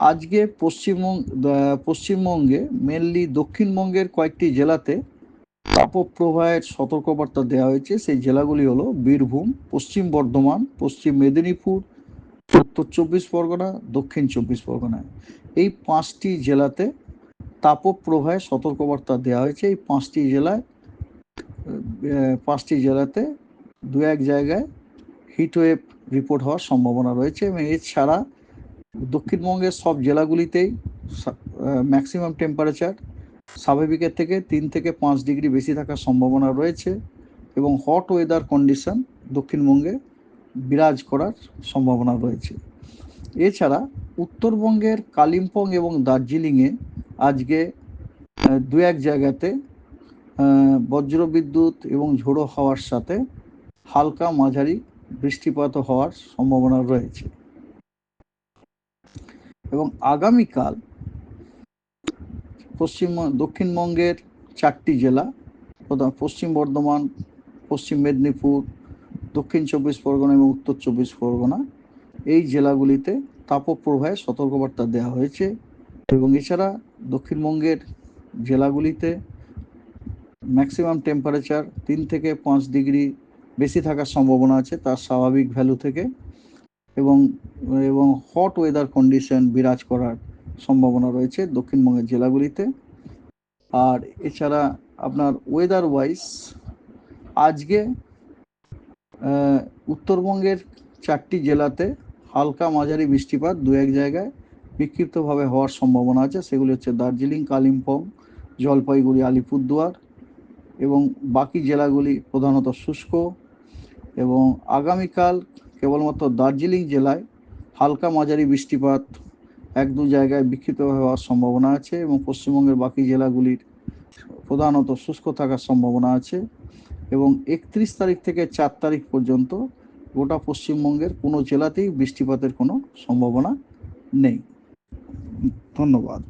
আজকে পশ্চিমবঙ্গ পশ্চিমবঙ্গে মেনলি দক্ষিণবঙ্গের কয়েকটি জেলাতে তাপপ্রবাহের সতর্কবার্তা দেওয়া হয়েছে। সেই জেলাগুলি হলো বীরভূম, পশ্চিম বর্ধমান, পশ্চিম মেদিনীপুর, উত্তর চব্বিশ পরগনা, দক্ষিণ চব্বিশ পরগনা। এই পাঁচটি জেলাতে তাপপ্রবাহের সতর্কবার্তা দেওয়া হয়েছে। এই পাঁচটি জেলায় পাঁচটি জেলাতে দু এক জায়গায় হিটওয়েভ রিপোর্ট হওয়ার সম্ভাবনা রয়েছে এবং এছাড়া দক্ষিণবঙ্গের সব জেলাগুলিতেই ম্যাক্সিমাম টেম্পারেচার স্বাভাবিকের থেকে তিন থেকে পাঁচ ডিগ্রি বেশি থাকার সম্ভাবনা রয়েছে এবং হট ওয়েদার কন্ডিশন দক্ষিণবঙ্গে বিরাজ করার সম্ভাবনা রয়েছে। এছাড়া উত্তরবঙ্গের কালিম্পং এবং দার্জিলিংয়ে আজকে দু এক জায়গাতে বজ্রবিদ্যুৎ এবং ঝোড়ো হওয়ার সাথে হালকা মাঝারি বৃষ্টিপাত হওয়ার সম্ভাবনা রয়েছে। এবং আগামীকাল পশ্চিম দক্ষিণবঙ্গের চারটি জেলা, প্রধান পশ্চিম বর্ধমান, পশ্চিম মেদিনীপুর, দক্ষিণ চব্বিশ পরগনা এবং উত্তর চব্বিশ পরগনা। এই জেলাগুলিতে তাপপ্রবাহের সতর্কবার্তা দেওয়া হয়েছে এবং এছাড়া দক্ষিণবঙ্গের জেলাগুলিতে ম্যাক্সিমাম টেম্পারেচার তিন থেকে পাঁচ ডিগ্রি বেশি থাকার সম্ভাবনা আছে। তার স্বাভাবিক ভ্যালু থেকে এবং এবং হট ওয়েদার কন্ডিশন বিরাজ করার সম্ভাবনা রয়েছে দক্ষিণবঙ্গের জেলাগুলিতে। আর এছাড়া আপনার ওয়েদার ওয়াইজ আজকে উত্তরবঙ্গের চারটি জেলাতে হালকা মাঝারি বৃষ্টিপাত দু এক জায়গায় বিক্ষিপ্তভাবে হওয়ার সম্ভাবনা আছে। সেগুলি হচ্ছে দার্জিলিং, কালিম্পং, জলপাইগুড়ি, আলিপুরদুয়ার এবং বাকি জেলাগুলি প্রধানত শুষ্ক এবং আগামীকাল কেবলমাত্র দার্জিলিং জেলায় হালকা মাঝারি বৃষ্টিপাত এক দু জায়গায় বিক্ষিপ্তভাবে হওয়ার সম্ভাবনা আছে এবং পশ্চিমবঙ্গের বাকি জেলাগুলির প্রধানত শুষ্ক থাকার সম্ভাবনা আছে এবং একত্রিশ তারিখ থেকে চার তারিখ পর্যন্ত গোটা পশ্চিমবঙ্গের কোনো জেলাতেই বৃষ্টিপাতের কোনো সম্ভাবনা নেই। ধন্যবাদ।